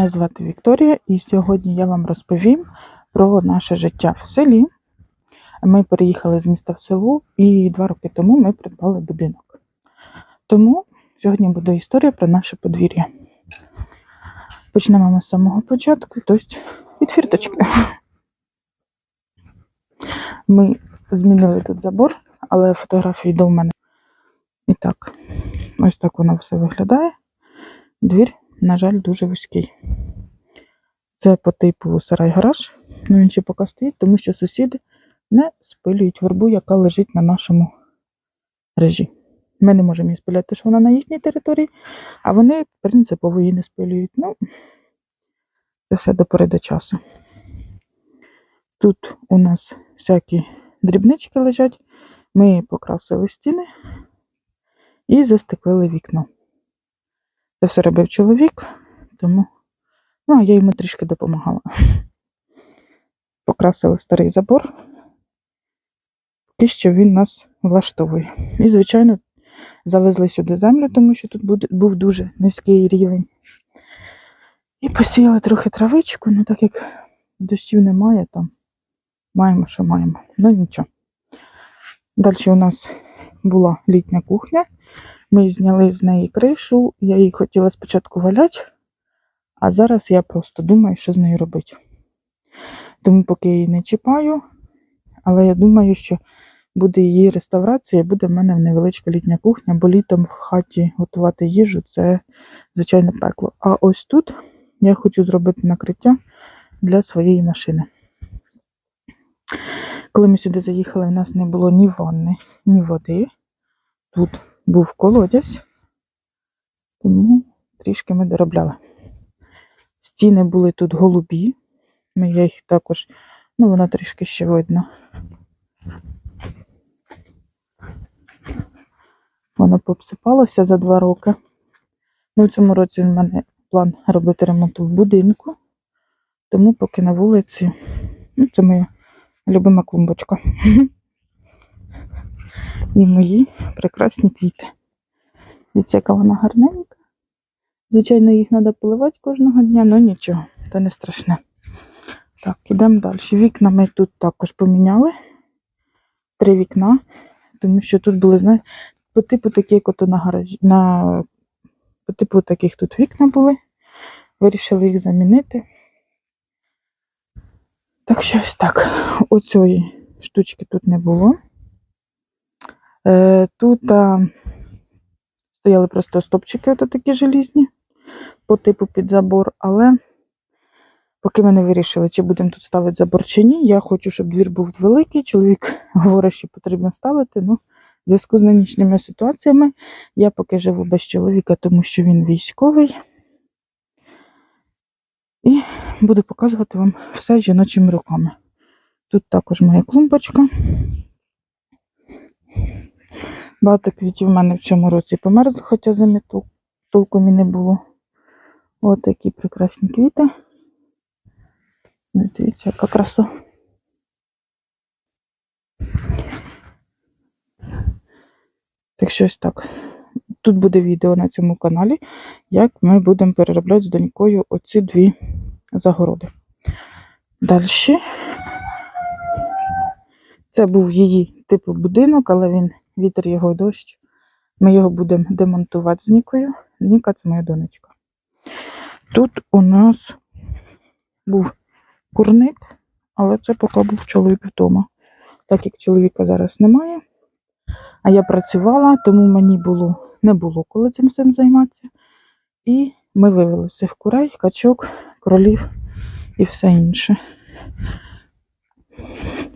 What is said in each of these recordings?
Мене звати Вікторія, і сьогодні я вам розповім про наше життя в селі. Ми переїхали з міста в село, і два роки тому ми придбали будинок. Тому сьогодні буде історія про наше подвір'я. Почнемо ми з самого початку, тобто від фірточки. Ми змінили тут забор, але фотографії до мене. І так, ось так воно все виглядає. Двір на жаль, дуже вузький. Це по типу сарай-гараж, ну він ще поки стоїть, тому що сусіди не спилюють вербу, яка лежить на нашому режі. Ми не можемо її спиляти, що вона на їхній території, а вони принципово її не спилюють. Ну, це все до пори до часу. Тут у нас всякі дрібнички лежать. Ми покрасили стіни і застеклили вікно. Це все робив чоловік, тому ну, я йому трішки допомагала. Покрасили старий забор, поки що він нас влаштовує. І, звичайно, завезли сюди землю, тому що тут був дуже низький рівень. І посіяли трохи травичку, ну так як дощів немає, там маємо, що маємо. Ну нічого. Далі у нас була літня кухня. Ми зняли з неї кришу, я її хотіла спочатку валяти, а зараз я просто думаю, що з нею робити. Тому поки я її не чіпаю, але я думаю, що буде її реставрація, буде в мене невеличка літня кухня, бо літом в хаті готувати їжу це звичайне пекло. А ось тут я хочу зробити накриття для своєї машини. Коли ми сюди заїхали, у нас не було ні ванни, ні води. Тут був колодязь, тому трішки ми доробляли. Стіни були тут голубі. Я їх також, ну, воно трішки ще видно. Воно пообсипалося за два роки. Ну, в цьому році в мене план робити ремонт в будинку, тому поки на вулиці. Ну, це моя любима клумбочка. І мої прекрасні квіти. Дивіться, яка вона гарненька. Звичайно, їх треба поливати кожного дня, але нічого, це не страшне. Так, ідемо далі. Вікна ми тут також поміняли. Три вікна, тому що тут були, знаєте, по типу такі, як ото на гаражі. На... По типу таких тут вікна були. Вирішили їх замінити. Так що ось так. Оцієї штучки тут не було. Е, Тут стояли просто стопчики, ото такі желізні, по типу під забор, але поки ми не вирішили, чи будемо тут ставити забор чи ні. Я хочу, щоб двір був великий. Чоловік говорить, що потрібно ставити. Ну, в зв'язку з нинішніми ситуаціями я поки живу без чоловіка, тому що він військовий. І буду показувати вам все жіночими руками. Тут також моя клумбочка. Багато квітів в мене в цьому році померзли, хоча зими тол- толком і не було. Ось такі прекрасні квіти. Дивіться, яка краса. Так що ось так. Тут буде відео на цьому каналі, як ми будемо переробляти з донькою оці дві загороди. Далі. Це був її типу будинок, але він вітер його дощ. Ми його будемо демонтувати з Нікою. Ніка це моя донечка. Тут у нас був курник, але це поки був чоловік вдома. Так як чоловіка зараз немає, а я працювала, тому мені було, не було коли цим всім займатися. І ми вивели всіх курей, качок, кролів і все інше.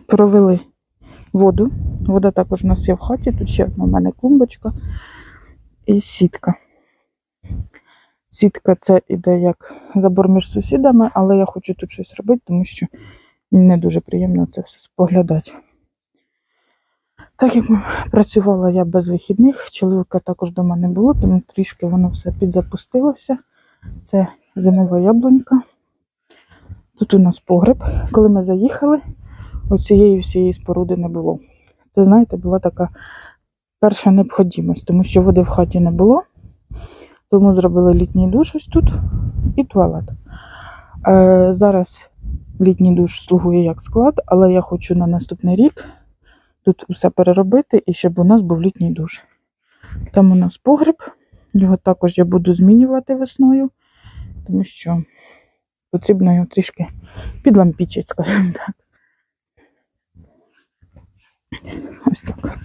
Провели воду. Вода також у нас є в хаті. Тут ще одна в мене клумбочка і сітка. Сітка це іде як забор між сусідами, але я хочу тут щось робити, тому що мені не дуже приємно це все споглядати. Так як працювала я без вихідних, чоловіка також вдома не було, тому трішки воно все підзапустилося. Це зимова яблунька. Тут у нас погреб. Коли ми заїхали, оцієї всієї споруди не було. Це, знаєте, була така перша необхідність, тому що води в хаті не було. Тому зробили літній душ ось тут і туалет. Е, зараз літній душ слугує як склад, але я хочу на наступний рік тут все переробити і щоб у нас був літній душ. Там у нас погреб, його також я буду змінювати весною, тому що потрібно його трішки підлампічити, скажімо так. Ось так.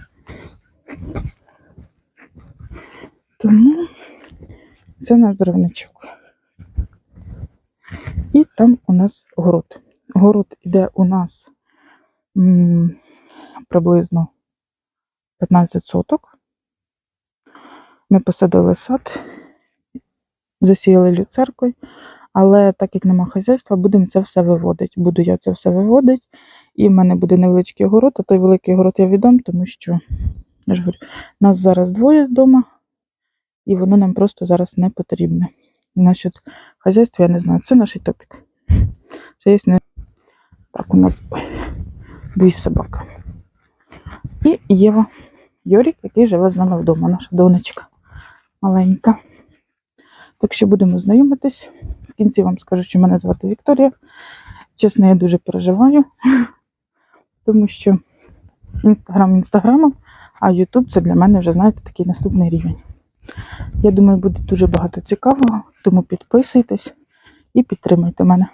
Тому це наш дровничок. І там у нас город. Город іде у нас приблизно 15 соток. Ми посадили сад, засіяли люцеркою, але так як нема хазяйства, будемо це все виводити. Буду я це все виводити, і в мене буде невеличкий город, а той великий город я віддам, тому що я ж говорю, нас зараз двоє вдома, і воно нам просто зараз не потрібне. Значить, хазяйство, я не знаю, це наш топік. Це є не... Так, у нас дві собаки. І Єва Йорік, який живе з нами вдома, наша донечка маленька. Так що будемо знайомитись. В кінці вам скажу, що мене звати Вікторія. Чесно, я дуже переживаю, тому що інстаграм інстаграмом, а Ютуб це для мене вже, знаєте, такий наступний рівень. Я думаю, буде дуже багато цікавого, тому підписуйтесь і підтримуйте мене.